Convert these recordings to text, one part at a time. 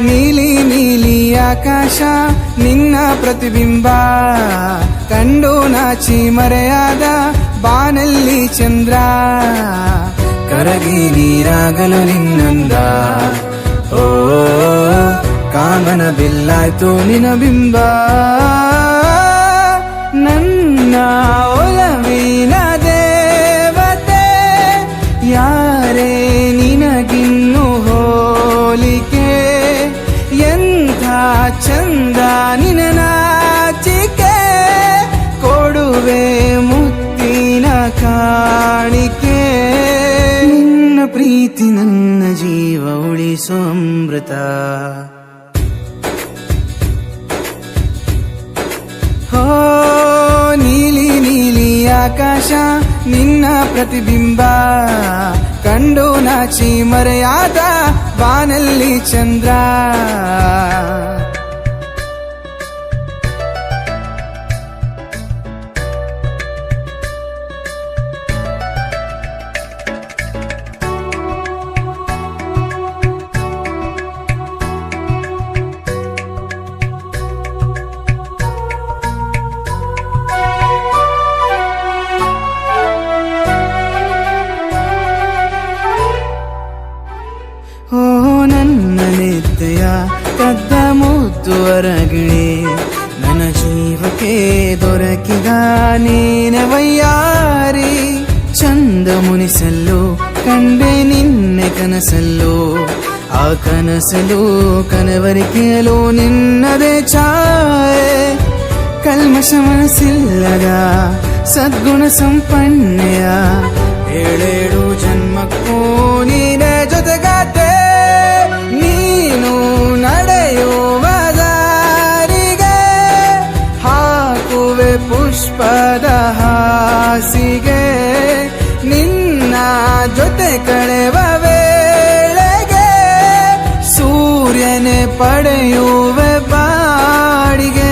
ನೀಲಿ ನೀಲಿ ಆಕಾಶ ನಿನ್ನ ಪ್ರತಿಬಿಂಬ ಕಂಡು ನಾಚಿ ಮರೆಯಾದ ಬಾನಲ್ಲಿ ಚಂದ್ರ ಕರಗಿ ನೀರಾಗಲು ನಿನ್ನಂದ. ಓ ಕಾಮನ ಬಿಲ್ಲಾಯ್ತು ನಿನ ಬಿಂಬ. ನನ್ನ ಒಲವಿನ ಪ್ರೀತಿ ನನ್ನ ಜೀವ ಉಳಿಸೋ ಅಮೃತ. ಹೋ, ನೀಲಿ ನೀಲಿ ಆಕಾಶ, ನಿನ್ನ ಪ್ರತಿಬಿಂಬ. ಕಂಡು ನಾಚಿ ಮರೆಯಾದ ಬಾನಲ್ಲಿ ಚಂದ್ರ. ಜೀವಕ್ಕೆ ದೊರಕಿದ ನೀನೆ ವಯ್ಯಾರಿ ಚಂದ ಮುನಿಸಲು ಕಂಡೆ ನಿನ್ನೆ ಕನಸಲ್ಲೂ ಆ ಕನಸಲು ಕನವರಿಕೆಯಲು ನಿನ್ನದೇ ಛಾಯೆ ಕಲ್ಮಶ ಮನಸ್ಸಿಲ್ಲದ ಸದ್ಗುಣ ಸಂಪನ್ನೆಯ ಏಳೇಳು ಜನ್ಮಕ್ಕೂ ನೀನೆ ಪುಷ್ಪದ ಹಾಸಿಗೆ ನಿನ್ನ ಜೊತೆ ಕಳೆವ ವೇಳೆಗೆ ಸೂರ್ಯನೆ ಪಡೆಯುವೆ ಬಾಡಿಗೆ.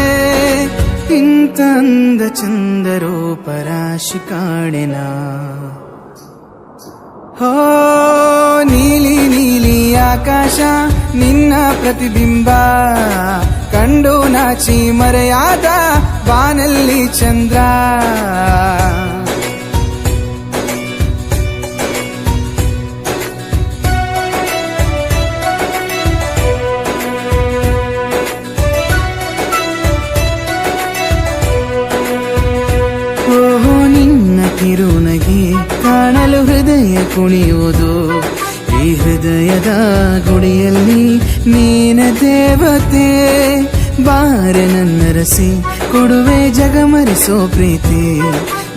ಇಂತಂದ ಚಂದ ಪರಾಶಿ ಕಾಣೆನ. ಹೋ, ನೀಲಿ ನೀಲಿ ಆಕಾಶ, ನಿನ್ನ ಪ್ರತಿಬಿಂಬ. ಕಂಡು ನಾಚಿ ಮರೆಯಾದ ಬಾನಲ್ಲಿ ಚಂದ್ರ. ಓಹೋ ನಿನ್ನ ಕಿರುನಗೆ ಕಾಣಲು ಹೃದಯ ಕುಣಿಯುವುದು. ಈ ಹೃದಯದ ಗುಡಿಯಲ್ಲಿ ನೀನ ದೇವತೆ, ಬಾರೆ ನನ್ನರಸಿ ಕೊಡುವೆ ಜಗಮರಿಸೋ ಪ್ರೀತಿ.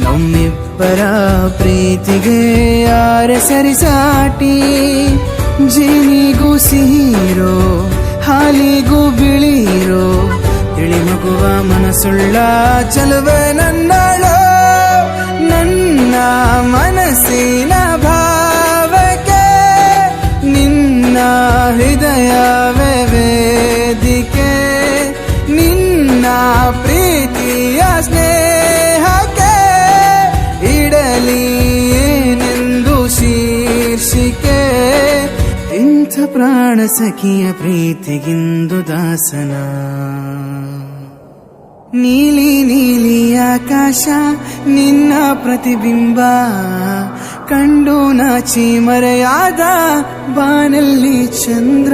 ನಮ್ಮಿಬ್ಬರ ಪ್ರೀತಿಗೆ ಯಾರ ಸರಿಸಾಟಿ? ಜೀನಿಗೂ ಸಿಹಿರೋ, ಹಾಲಿಗೂ ಬಿಳಿರೋ ತಿಳಿ ಮಗುವ ಮನಸ್ಸುಳ್ಳ ಚಲುವೆ ನನ್ನಳು, ನನ್ನ ಮನಸ್ಸಿನ ಭಾವಕ್ಕೆ ನಿನ್ನ ಹೃದಯವೇ ವೇದಿಕೆ ನಿನ್ನ ಪ್ರೀತಿಯ ಸ್ನೇಹಕ್ಕೆ ಇಡಲಿ ಏನೆಂದು ಶೀರ್ಷಿಕೆ. ಇಂಥ ಪ್ರಾಣ ಸಖಿಯ ಪ್ರೀತಿಗಿಂದು ದಾಸನ. ನೀಲಿ ನೀಲಿ ಆಕಾಶ ನಿನ್ನ ಪ್ರತಿಬಿಂಬ. ಕಂಡು ನಾಚಿ ಮರೆಯಾದ ಬಾನಲ್ಲಿ ಚಂದ್ರ.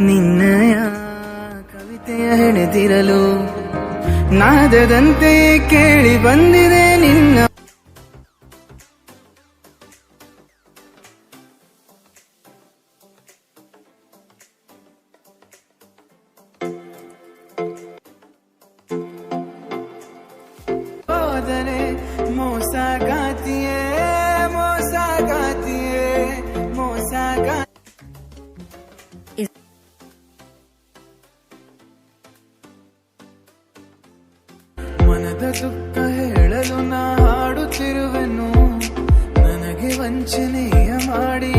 ನಿನ್ನಯ ಕವಿತೆಯ ಹೆಣೆದಿರಲು ನಾದದಂತೆ ಕೇಳಿ ಬಂದಿದೆ ನಿನ್ನ ಹೋದರೆ ಮೋಸಗಾತಿಯೇ ಮನದ ದುಃಖ ಹೇಳಲು ನಾ ಹಾಡುತ್ತಿರುವೆನು. ನನಗೆ ವಂಚನೆಯ ಮಾಡಿ